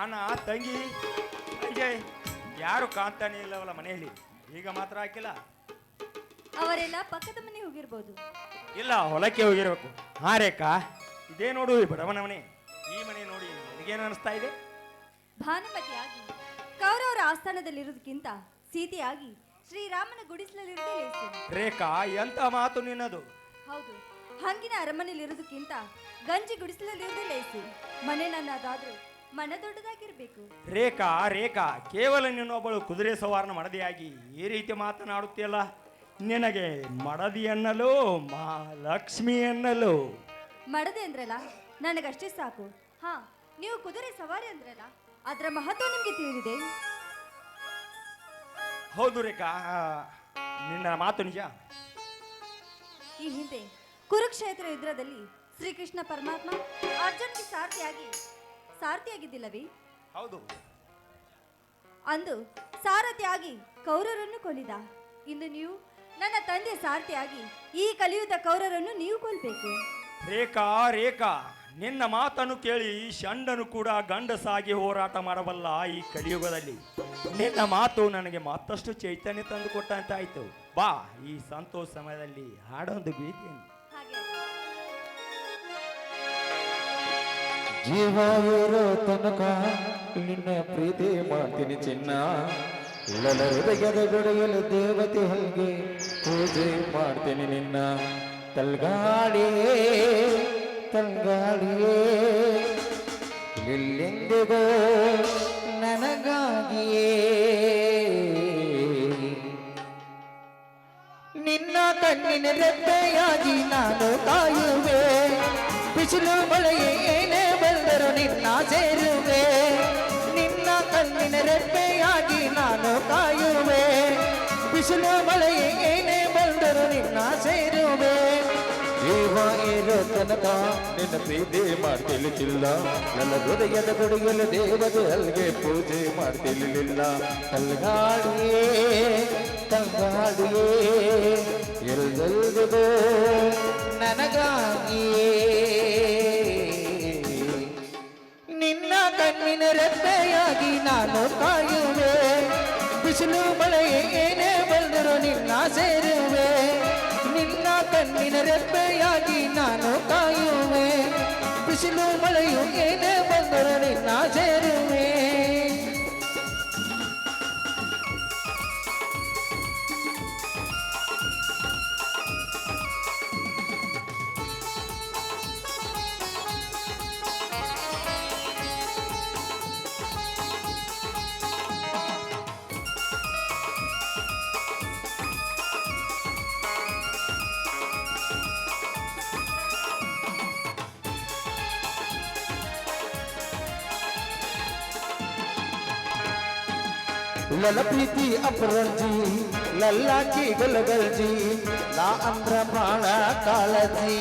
ಅಣ್ಣ ತಂಗಿ ಅಜಯ್ ಯಾರು ಕಾಣ್ತಾನೆ ಇಲ್ಲವಲ್ಲ ಮನೆಯಲ್ಲಿ? ಈಗ ಮಾತ್ರ ಹಾಕಿಲ್ಲ? ಅವರೆಲ್ಲ ಪಕ್ಕದ ಮನೆ ಹೋಗಿರ್ಬೋದು. ಇಲ್ಲ ಹೊಲಕ್ಕೆ ಹೋಗಿರ್ಬೇಕು. ಹಾ ರೇಖಾ ಇದೇ ನೋಡು ಈ ಬಡವನ ಮನೆ. ಈ ಮನೆ ನೋಡಿ ನನಗೇನು ಅನಿಸ್ತಾ ಇದೆ? ಭಾನುಮತಿಯಾಗಿ ಕೌರವರ ಆಸ್ಥಾನದಲ್ಲಿರೋದಕ್ಕಿಂತ ಸೀತೆಯಾಗಿ ಶ್ರೀರಾಮನ ಗುಡಿಸಲಲ್ಲಿ ಲೇಸು ರೇಖಾ ಎಂತ ಮಾತು ನಿನ್ನದು? ಹೌದು ಹಂಗಿನ ಅರಮನೆಯಲ್ಲಿರುವುದಕ್ಕಿಂತ ಗಂಜಿ ಗುಡಿಸಲಲ್ಲಿ ಲೇಸಿ. ಮನೆ ನನ್ನದಾದ್ರೂ ಮನ ದೊಡ್ಡದಾಗಿರ್ಬೇಕು ರೇಖಾ ರೇಖಾ ಕೇವಲ ನಿನ್ನೊಬ್ಬಳು ಕುದುರೆ ಸವಾರನ ಮಡದಿಯಾಗಿ ಈ ರೀತಿ ಮಾತನಾಡುತ್ತೀಯಲ್ಲ? ನಿನಗೆ ಮಡದಿ ಎನ್ನಲು ಮಹಾಲಕ್ಷ್ಮಿ ಎನ್ನಲು ಮಡದೆ ಅಂದ್ರಲ್ಲ ನನಗಷ್ಟೇ ಸಾಕು. ಹಾ ನೀವು ಕುದುರೆ ಸವಾರಿ ಅಂದ್ರಲ್ಲ ಅದರ ಮಹತ್ವ ನಿಮಗೆ ತಿಳಿದಿದೆ. ಹೌದು ರೇಖಾ ನಿನ್ನ ಮಾತು ನಿಜ. ಈ ಹಿಂದೆ ಕುರುಕ್ಷೇತ್ರ ಯುದ್ಧದಲ್ಲಿ ಶ್ರೀಕೃಷ್ಣ ಪರಮಾತ್ಮ ಅರ್ಜುನ್ಗೆ ಸಾರಥಿಯಾಗಿ ಸಾರಥಿಯಾಗಿದ್ದಿಲ್ಲವೇ? ಹೌದು. ಅಂದು ಸಾರಥಿಯಾಗಿ ಕೌರರನ್ನು ಕೊಲ್ಲಿದ. ಇಂದು ನೀವು ನನ್ನ ತಂದೆ ಸಾರಥಿಯಾಗಿ ಈ ಕಲಿಯುತ್ತ ಕೌರರನ್ನು ನೀವು ಕೊಲ್ಬೇಕು. ರೇಖಾ ರೇಖಾ ನಿನ್ನ ಮಾತನ್ನು ಕೇಳಿ ಷಂಡನು ಕೂಡ ಗಂಡಸಾಗಿ ಹೋರಾಟ ಮಾಡಬಲ್ಲ ಈ ಕಲಿಯುಗದಲ್ಲಿ. ನಿನ್ನ ಮಾತು ನನಗೆ ಮತ್ತಷ್ಟು ಚೈತನ್ಯ ತಂದು ಕೊಟ್ಟಂತಾಯ್ತು ಬಾ ಈ ಸಂತೋಷ ಸಮಯದಲ್ಲಿ ಹಾಡೊಂದು ಗೀತೆ ಜೀವ ಇರೋ ತನಕ ನಿನ್ನ ಪ್ರೀತಿ ಮಾಡ್ತೀನಿ ಚಿನ್ನ. ಇಳಲ ಹೃದಯದ ಬಿಡುಗಲು ದೇವತೆ ಹಲ್ಗೆ ಪೂಜೆ ಮಾಡ್ತೀನಿ ನಿನ್ನ. ತಲ್ಗಾಡಿಯೇ ತಲ್ಗಾಡಿಯೇ, ಇಲ್ಲೆಂದಿಗೋ ನನಗಾಗಿಯೇ. ನಿನ್ನ ಕಣ್ಣಿನ ರೆಪ್ಪೆಯಾಗಿ ನಾನು ಕಾಯುವೆ. ಬಿಸಿಲು ಮಳೆಯೇ ಬಂದರು ನಿನ್ನ ಸೇರುವೆ. ನಿನ್ನ ಕಣ್ಣಿನ ರೆಪ್ಪೆಯಾಗಿ ನಾನು ಕಾಯುವೆ. ಬಿಸಿಲು ಮಳೆ ಏನೇ ಬಂದರು ನಿನ್ನ ಸೇರುವೆ. ಜೀವ ಇರೋ ತನಕ ನಿನ್ನ ಪ್ರೀತಿ ಮಾಡ್ತಿಲಿಲ್ಲ. ನನ್ನ ಹೃದಯದ ಕೊಡುಗಲು ದೇವತೆ ಅಲ್ಲಿಗೆ ಪೂಜೆ ಮಾಡ್ತಿರ್ಲಿಲ್ಲ ಕಲ್ಗಾಡಿಯೇ ಕಲ್ಗಾಡಿಯೇ ಎಲ್ಲೆಲ್ದಿಗೋ ನನಗಾಗಿಯೇ. ನಿನ್ನ ರೆಪ್ಪೆಯಾಗಿ ನಾನು ಕಾಯುವೆ. ಬಿಸಿಲು ಮಳೆಯೇ ಏನೇ ಬಂದರೂ ನಿನ್ನ ಸೇರುವೆ. ನಿನ್ನ ಕಣ್ಣಿನ ರೆಪ್ಪೆಯಾಗಿ ನಾನು ಲಲ ಪ್ರೀತಿ ಅಪರಂಜಿ ಲಲ್ಲಾಕಿ ಗಲಗಲ್ಜಿ ಲಾ ಅಂದ್ರ ಬಾಳ ಕಾಳಜಿ.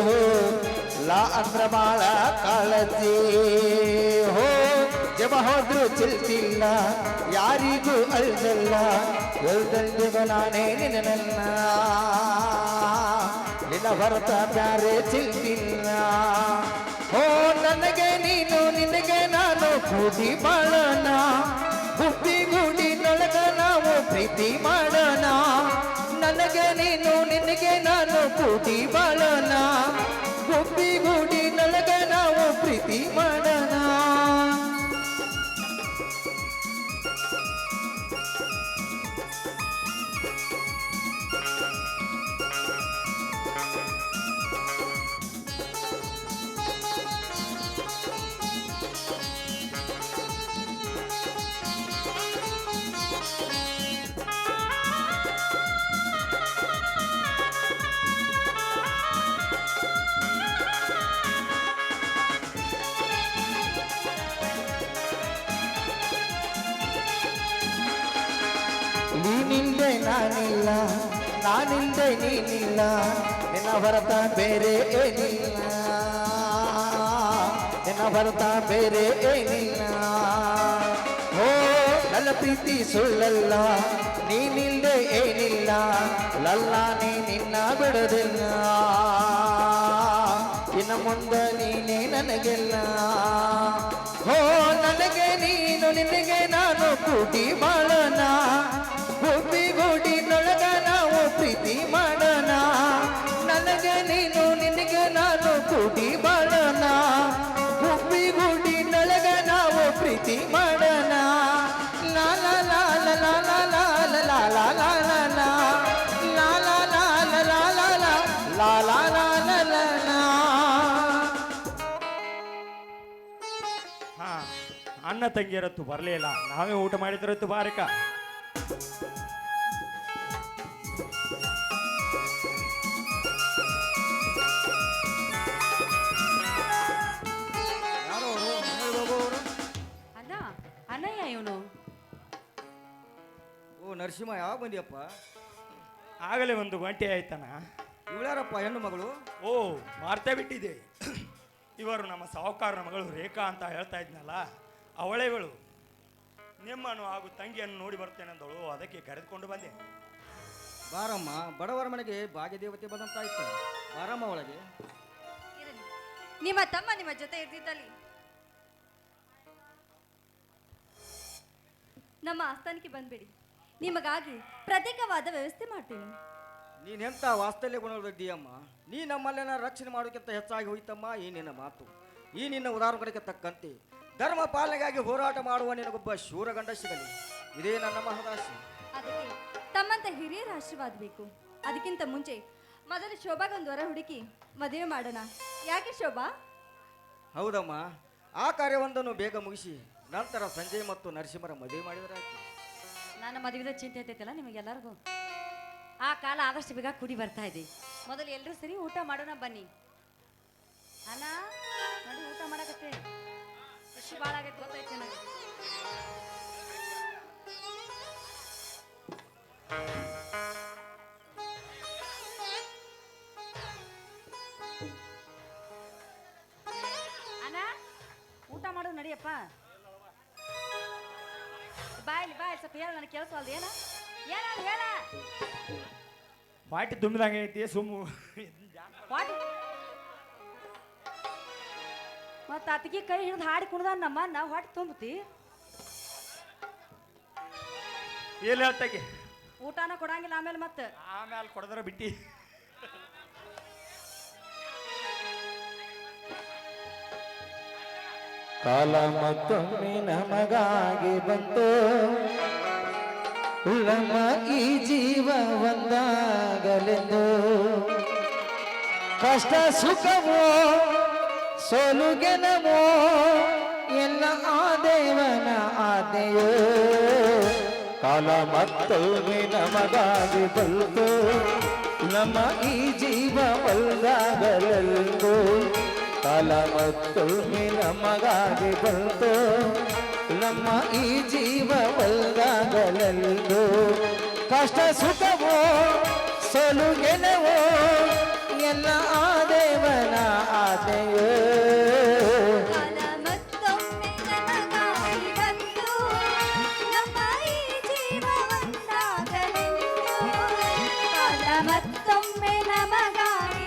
ಹೋ, ಲಾ ಅಂದ್ರ ಬಾಳ ಕಾಳಜಿ. ಹೋ, ಜಮ ಹೋದ್ರು ಚಿಲ್ತಿಲ್ಲ, ಯಾರಿಗೂ ಅಳ್ದಲ್ಲ ಎಲ್ದಂದಿಗ ನಾನೇ ನಿನ್ನ ನಿನ್ನ ಹೊರತ ಬ್ಯಾರೆ ಚಿಲ್ತಿಲ್ಲ. ಓ ನನಗೆ ನೀನು, ನಿನಗೆ ನಾನು ಗೂಡಿನೊಳಗ ನಾವು ಪ್ರೀತಿ ಮಾಡೋಣ. ನನಗೆ ನೀನು ನಿನಗೆ ನಾನು ಕೂಟಿ ಬಾಳೋಣ. ಗುಬ್ಬಿ ನನಗೆ ನಾವು ಪ್ರೀತಿ ಮಾಡೋಣ. ನೀನಿಲ್ದೆ ನಾನಿಲ್ಲ ನಾನಿಲ್ಲದೆ ನೀನಿಲ್ಲ, ನಿನ್ನ ಭರತ ಬೇರೆ ಏನಿಲ್ಲ. ನಿನ್ನ ಭರತ ಬೇರೆ ಏನಿಲ್ಲ. ಓ ನನ್ನ ಪ್ರೀತಿ ಸುಳ್ಳಲ್ಲ ನೀನಿಲ್ಲದೆ ಏನಿಲ್ಲ, ಲಲ್ಲ ನೀ ನಿನ್ನ ಬಿಡೋದಿಲ್ಲ. ಇನ್ನು ಮುಂದೆ ನೀನೇ ನನಗೆಲ್ಲ. ಹೋ ನನಗೆ ನೀನು, ನಿನಗೆ ನಾನು ಕೂಡಿ ಬಾಳೋಣ. ಗುಬ್ಬಿಗೂಡಿನೊಳಗ ನಾವು ಪ್ರೀತಿ ಮಾಡೋಣ ನನಗೆ ನೀನು ನಿನಗೆ ನಾನು ಕೂಡಿ ಬಾಳೋಣ ಗುಬ್ಬಿಗೂಡಿನೊಳಗ ನಾವು ಪ್ರೀತಿ ಮಾಡೋಣ ಲಾಲ ಲಾಲ ಲಾಲ ಲಾಲ ಲಾಲ ಲಾಲ ಲಾಲ ಲಾಲ ಲಾಲ ಲಾಲ ಲಾಲ ಲಾ ಲಾ ಲಾ ಲಾ ಲಾ ಲಾ ಲಾ ಲಾ ಲಾ ಲಾ ಲಾ ಲಾ ಹಾ ಅಣ್ಣ ತಂಗಿಯರತ್ತು ಬರಲೇ ಇಲ್ಲ ನಾವೇ ಊಟ ಮಾಡಿದ್ರತ್ತು ಬಾರಿಕ ನರಸಿಂಹ ಯಾವಾಗ ಬಂದಿಯಪ್ಪ? ಆಗಲೇ ಒಂದು ಗಂಟೆ ಆಯ್ತನ ಇವಳ್ಯಾರಪ್ಪ ಹೆಣ್ಣು ಮಗಳು? ಓ ಮಾರ್ತೇ ಬಿಟ್ಟಿದೆ. ಇವರು ನಮ್ಮ ಸಾಹುಕಾರನ ಮಗಳು ರೇಖಾ ಅಂತ ಹೇಳ್ತಾ ಇದ್ನಲ್ಲ ಅವಳೇಗಳು ನಿಮ್ಮನ್ನು ಹಾಗೂ ತಂಗಿಯನ್ನು ನೋಡಿ ಬರ್ತೇನೆ ಬರ್ತೇನೆಂದಳು ಅದಕ್ಕೆ ಕರೆದುಕೊಂಡು ಬಂದೆ. ಬಾರಮ್ಮ ಬಡವರ ಮನೆಗೆ ಭಾಗ್ಯದೇವತೆ ಬಂದಂತಾಯ್ತು. ಬಾರಮ್ಮ ಒಳಗೆ ಇರಲಿ. ನಿಮ್ಮ ತಮ್ಮ ನಿಮ್ಮ ಜೊತೆ ಇರ್ತಿದ್ದಲ್ಲಿ. ನಮ್ಮ ಆಸ್ಥಾನಕ್ಕೆ ಬಂದ್ಬಿಡಿ. ನಿಮಗಾಗಿ ಪ್ರತ್ಯೇಕವಾದ ವ್ಯವಸ್ಥೆ ಮಾಡ್ತೀನಿ ನೀನೆಂತ ವಾಸ್ತಲ್ಯ ಗುಣಗಳಿದ್ದೀಯಮ್ಮ ನೀ ನಮ್ಮಲ್ಲೆನ ರಕ್ಷಣೆ ಮಾಡೋಕ್ಕಿಂತ ಹೆಚ್ಚಾಗಿ ಹೋಯ್ತಮ್ಮ ಈ ನಿನ್ನ ಮಾತು. ಈ ನಿನ್ನ ಉದಾಹರಣೆಗೆ ತಕ್ಕಂತೆ ಧರ್ಮ ಪಾಲನೆಗಾಗಿ ಹೋರಾಟ ಮಾಡುವ ನಿನಗೊಬ್ಬ ಶೂರಗಂಡ ಸಿಗಲಿ. ಇದೇ ನನ್ನ ಮಹದಾಶಿ ಅದಕ್ಕೆ ತಮ್ಮಂತ ಹಿರಿಯರ ಆಶೀರ್ವಾದ ಬೇಕು. ಅದಕ್ಕಿಂತ ಮುಂಚೆ ಮೊದಲು ಶೋಭಾಗೊಂದು ವರ ಹುಡುಕಿ ಮದುವೆ ಮಾಡೋಣ. ಯಾಕೆ ಶೋಭಾ? ಹೌದಮ್ಮ. ಆ ಕಾರ್ಯವೊಂದನ್ನು ಬೇಗ ಮುಗಿಸಿ ನಂತರ ಸಂಜಯ್ ಮತ್ತು ನರಸಿಂಹರ ಮದುವೆ ಮಾಡಿದರೆ ಆಯ್ತು. ನನ್ನ ಮದುವೆದ ಚಿಂತೆ ಐತೈತಲ್ಲ ನಿಮಗೆಲ್ಲರಿಗೂ? ಆ ಕಾಲ ಆದಷ್ಟು ಬೇಗ ಕುಡಿ ಬರ್ತಾ ಇದೆ ಮೊದಲು ಎಲ್ಲರೂ ಸರಿ ಊಟ ಮಾಡೋಣ ಬನ್ನಿ. ಅಣ್ಣ, ನೋಡಿ ಊಟ ಮಾಡಕತ್ತೆ ಖುಷಿ ಭಾಳ ಆಗೈತೆ ಗೊತ್ತೈತೆ ನನಗೆ ಅಣ್ಣ, ಊಟ ಮಾಡು ನಡಿಯಪ್ಪ? ಬಾಯ್ಲಿ ಬಾಯ್ ಸ್ವಲ್ಪ ಹೇಳ ನನಗೆ ಕೇಳಿಸಲ್ದು ಏನ ಏನ ಹೇಳ ಪಾಟಿ ತುಂಬಿದಂಗೆ ಐತಿ ಸುಮ್ಮು ವಾಟ್ ಮತ್ತ ಅತ್ತಿಗೆ ಕೈ ಹಿಡಿದು ಹಾಡಿ ಕುಣ್ದ ನಮ್ಮ ನಾ ಹೊಟ್ಟೆ ತುಂಬತಿ. ಹೇಳ್ತಾಗೆ ಊಟನ ಕೊಡಂಗಿಲ್ಲ ಆಮೇಲೆ ಮತ್ತೆ. ಆಮೇಲೆ ಕೊಡದ್ರ ಬಿಟ್ಟಿ. ಕಾಲ ಮತ್ತೊಮ್ಮೆ ನಮಗಾಗಿ ಬಂತು. ನಮ್ಮ ಈ ಜೀವ ಒಂದಾಗಲೆಂದು. ಕಷ್ಟ ಸುಖವೋ ಸೋಲು ಎಲ್ಲ ಆ ದೇವನ ಆದೆಯೋ ಕಾಲ ಮತ್ತೊಮ್ಮೆ ನಮಗಾಗಿ ಬಂತು. ನಮ್ಮ ಈ ಜೀವ ಒಂದಾಗಲೆಂದು. ಕಾಲ ಮತ್ತು ನಮಗಾಗಿ ಬಂತು. ನಮ್ಮ ಈ ಜೀವ ಒಲ್ದಾಗಲೆಂದು ಕಷ್ಟ ಸುಖವೋ, ಸೋಲು ಗೆಲವೋ, ಎಲ್ಲ ಆ ದೇವನ ಆದೆಯೋ ಮತ್ತೊಮ್ಮೆ ನಮಗಾಗಿ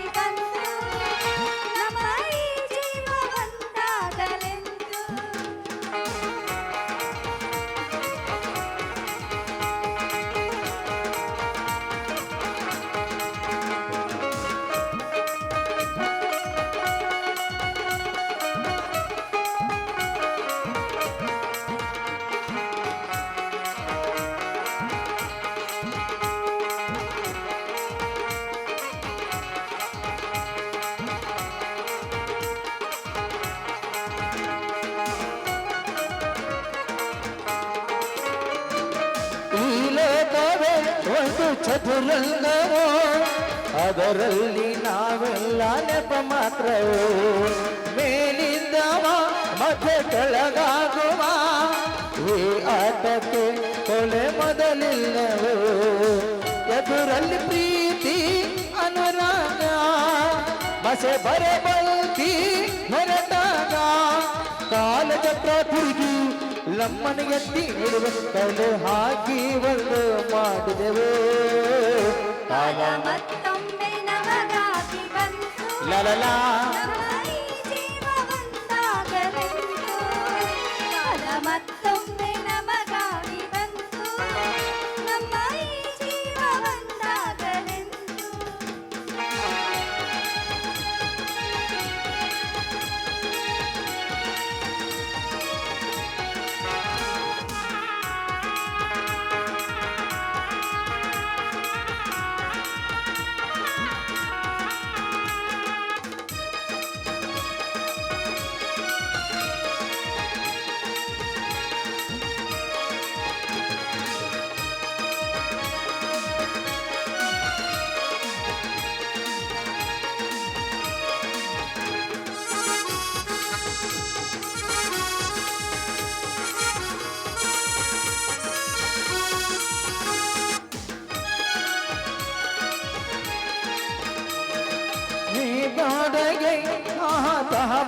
ಒಂದು ಚದುರಂಗವೋ ಅದರಲ್ಲಿ ನಾವೆಲ್ಲ ನೆಪ ಮಾತ್ರವೋ? ಮೇಲಿಂದವ ಮತ್ತೆ ಕೆಳಗಾಗುವ? ಈ ಆಟಕ್ಕೆ ಕೊಲೆ ಮೊದಲಿಲ್ಲವೋ? ಎದುರಲ್ಲಿ ಪ್ರೀತಿ ಅನುರಾಗ, ಮಸೆ ಬರಬಲ್ತಿ ಹೊರಟಾಗ ಕಾಲ ಚಕ್ರ ತಿರುಗಿ ಲಮ್ಮನ ಎತ್ತಿ ಹಿಡಿದ ಕಲೆ ಹಾಕಿ ಒಂದು ಮಾಡಿದೆವು ಕಾಲ ಮತ್ತೊಮ್ಮೆ ನಮಗಾಗಿ ಬಂತು ಲಲಲಾ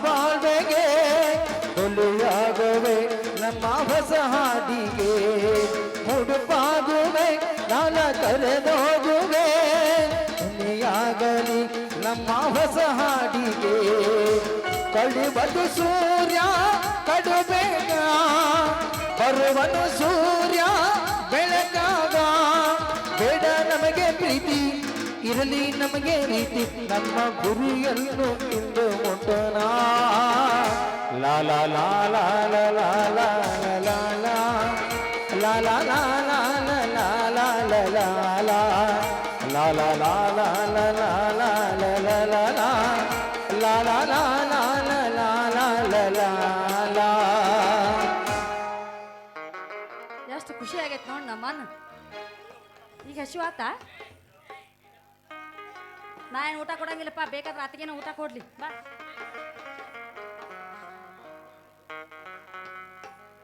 ಬಾಳ್ವೆಗೆ ಹುಲಿಯಾಗುವೆ, ನಮ್ಮ ಹೊಸ ಹಾಡಿಗೆ ಮುಡುಪಾಗುವೆ, ನಾನ ಕರೆದೋಗುವೆ, ಹುಲಿಯಾಗಲಿ ನಮ್ಮ ಹೊಸ ಹಾಡಿಗೆ ಕಳಿಬದು ಸೂರ್ಯ, ಕಡುಬೇಗ, ಬರುವನು ಸೂರ್ಯ, ಬೆಳಕಾಗ. ಬೇಡ ನಮಗೆ ಪ್ರೀತಿ ಇರಲಿ ನಮಗೆ ರೀತಿ ನಮ್ಮ ಗುರಿಯನ್ನು ಇಂದು ಮುಟ್ಟೋಣ ಲಾಲ ಲಾಲ ಲಾಲ ಲಾಲ ಲಾಲ ಲಾಲ ಎಷ್ಟು ಖುಷಿ ಆಗೈತೆ ನೋಡಿ ನಮ್ಮ ಈಗ ಹಸಿವಾತ ನಾ ಏನು ಊಟ ಕೊಡಂಗಿಲ್ಲಪ್ಪ ಬೇಕಾದ್ರೆ ಅತ್ತಿಗೆನ ಊಟ ಕೊಡ್ಲಿ ಬಾ.